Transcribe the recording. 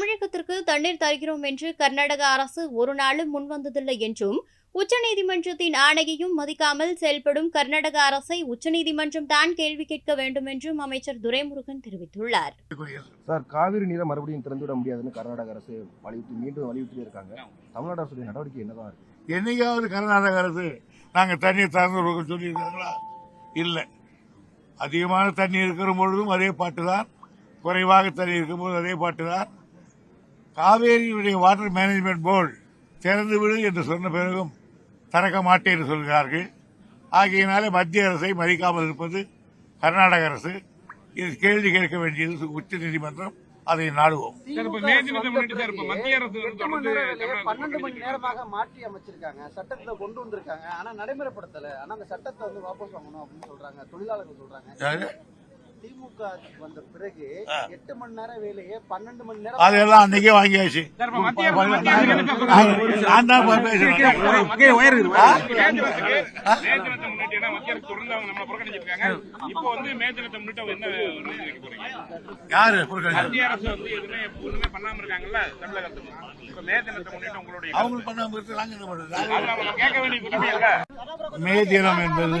தமிழகத்திற்கு தண்ணீர் தருகிறோம் என்று கர்நாடக அரசு ஒரு நாளும் முன்வந்ததில்லை என்றும் உச்சநீதிமன்றத்தின் ஆணையையும் மதிக்காமல் செயல்படும் கர்நாடக அரசை உச்சநீதிமன்றம் தான் கேள்வி கேட்க வேண்டும் என்றும் அமைச்சர் துரைமுருகன் தெரிவித்துள்ளார். சார் காவிரி நீரை மறுபடியும் திறந்துவிட முடியாதுன்னு கர்நாடக அரசு வலியுறுத்தி மீண்டும் வலியுறுத்தி இருக்காங்க. தமிழ்நாடு அரசுடைய நடவடிக்கை என்னதான் இருக்கு? என்னைக்காவது கர்நாடக அரசு நாங்கள் தண்ணீர் திறந்து சொல்லியிருக்காங்களா? இல்லை. அதிகமான தண்ணி இருக்கிற பொழுதும் அதே பாட்டு தான் குறைவாக தண்ணி இருக்கும்போது அதே பாட்டு தான் காவேரியுடைய வாட்டர் மேனேஜ்மெண்ட் போர்டு திறந்து விடு என்று சொன்ன பிறகும் திறக்க மாட்டேன் என்று சொல்கிறார்கள். ஆகையினாலே மத்திய அரசை மதிக்காமல் இருப்பது கர்நாடக அரசு. இது கேள்வி கேட்க வேண்டியது உச்ச நீதிமன்றம். அதை நாடுவோம். மத்திய அரசு பன்னெண்டு மணி நேரமாக மாற்றி அமைச்சிருக்காங்க. சட்டத்துல கொண்டு வந்திருக்காங்க. ஆனா நடைமுறைப்படுத்தல. ஆனா அந்த சட்டத்தை வந்து வாபஸ் வாங்கணும் அப்படின்னு சொல்றாங்க. தொழிலாளர்கள் சொல்றாங்க. யாரு? திமுக வந்த பிறகு எட்டு மணி நேரம் வேலையை பன்னெண்டு மணி நேரம் அதெல்லாம் அன்னைக்கே வாங்கியாச்சு? நான் தான்? யாரு ஒண்ணுமே பண்ணாம இருக்காங்கல்ல தமிழகத்துக்கு இப்ப மே தினத்தை முன்னிட்டு உங்களுடைய அவங்க பண்ணாம இருக்கு நாங்க என்ன பண்றது? அது நம்ம கேட்க வேண்டிய உரிமை இல்ல. மே தினம் என்பது